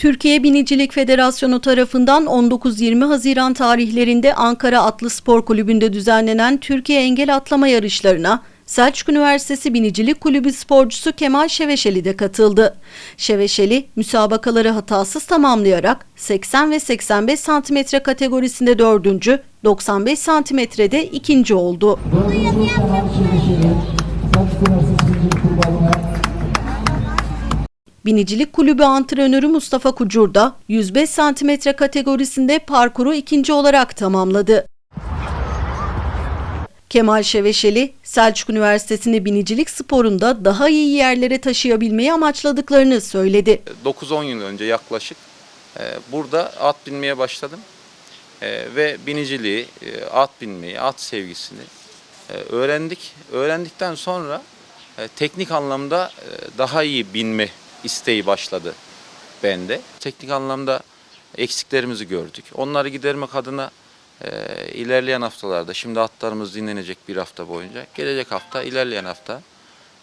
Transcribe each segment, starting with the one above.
Türkiye Binicilik Federasyonu tarafından 19-20 Haziran tarihlerinde Ankara Atlı Spor Kulübü'nde düzenlenen Türkiye Engel Atlama yarışlarına Selçuk Üniversitesi Binicilik Kulübü sporcusu Kemal Şeveşeli de katıldı. Şeveşeli müsabakaları hatasız tamamlayarak 80 ve 85 santimetre kategorisinde dördüncü, 95 santimetrede ikinci oldu. Kemal Binicilik Kulübü antrenörü Mustafa Kucur da 105 santimetre kategorisinde parkuru ikinci olarak tamamladı. Kemal Şeveşeli, Selçuk Üniversitesi'ni binicilik sporunda daha iyi yerlere taşıyabilmeyi amaçladıklarını söyledi. 9-10 yıl önce yaklaşık e, burada at binmeye başladım. E, Ve biniciliği, e, at binmeyi, at sevgisini öğrendik. Öğrendikten sonra teknik anlamda daha iyi binme isteği başladı bende. Teknik anlamda eksiklerimizi gördük. Onları gidermek adına e, ilerleyen haftalarda, şimdi atlarımız dinlenecek bir hafta boyunca, gelecek hafta, ilerleyen hafta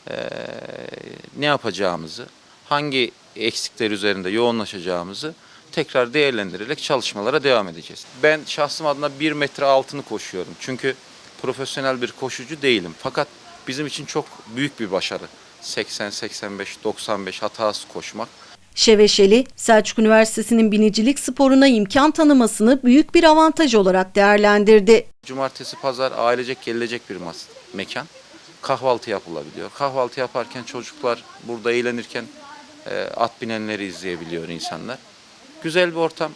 e, ne yapacağımızı, hangi eksikler üzerinde yoğunlaşacağımızı tekrar değerlendirerek çalışmalara devam edeceğiz. Ben şahsım adına 1 metre altını koşuyorum. Çünkü profesyonel bir koşucu değilim. Fakat bizim için çok büyük bir başarı. 80, 85, 95 hatasız koşmak. Şeveşeli, Selçuk Üniversitesi'nin binicilik sporuna imkan tanımasını büyük bir avantaj olarak değerlendirdi. Cumartesi, pazar ailecek gelecek bir mekan. Kahvaltı yapılabiliyor. Kahvaltı yaparken çocuklar burada eğlenirken e, at binenleri izleyebiliyor insanlar. Güzel bir ortam,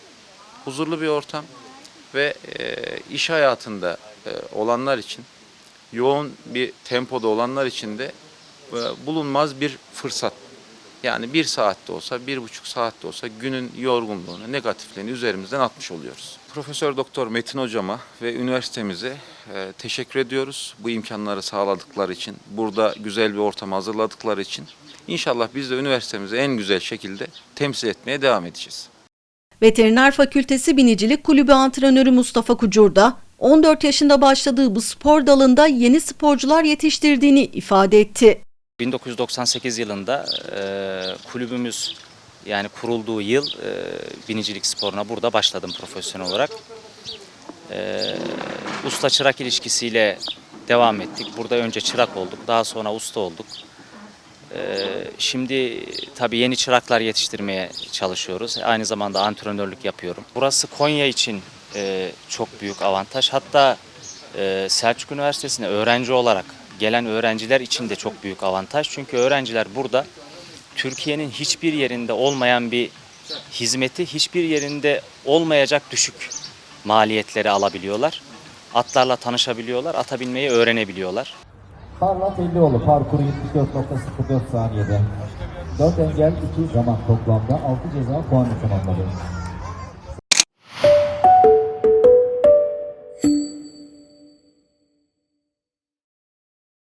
huzurlu bir ortam ve e, iş hayatında e, olanlar için, yoğun bir tempoda olanlar için de bulunmaz bir fırsat. Yani bir saatte olsa, bir buçuk saatte olsa günün yorgunluğunu, negatifliğini üzerimizden atmış oluyoruz. Profesör Doktor Metin Hocama ve üniversitemize e, teşekkür ediyoruz. Bu imkanları sağladıkları için, burada güzel bir ortam hazırladıkları için. İnşallah biz de üniversitemizi en güzel şekilde temsil etmeye devam edeceğiz. Veteriner Fakültesi Binicilik Kulübü antrenörü Mustafa Kucur da 14 yaşında başladığı bu spor dalında yeni sporcular yetiştirdiğini ifade etti. 1998 yılında e, kulübümüz yani kurulduğu yıl e, binicilik sporuna burada başladım profesyonel olarak. E, usta çırak ilişkisiyle devam ettik. Burada önce çırak olduk, daha sonra usta olduk. E, şimdi tabii yeni çıraklar yetiştirmeye çalışıyoruz. Aynı zamanda antrenörlük yapıyorum. Burası Konya için e, çok büyük avantaj. Hatta e, Selçuk Üniversitesi'ne öğrenci olarak gelen öğrenciler için de çok büyük avantaj. Çünkü öğrenciler burada Türkiye'nin hiçbir yerinde olmayan bir hizmeti, hiçbir yerinde olmayacak düşük maliyetleri alabiliyorlar. Atlarla tanışabiliyorlar, ata binmeyi öğrenebiliyorlar. Parlat Ellioğlu parkuru 74.04 saniyede. 4 engel 2 zaman toplamda 6 ceza puanı tamamladı.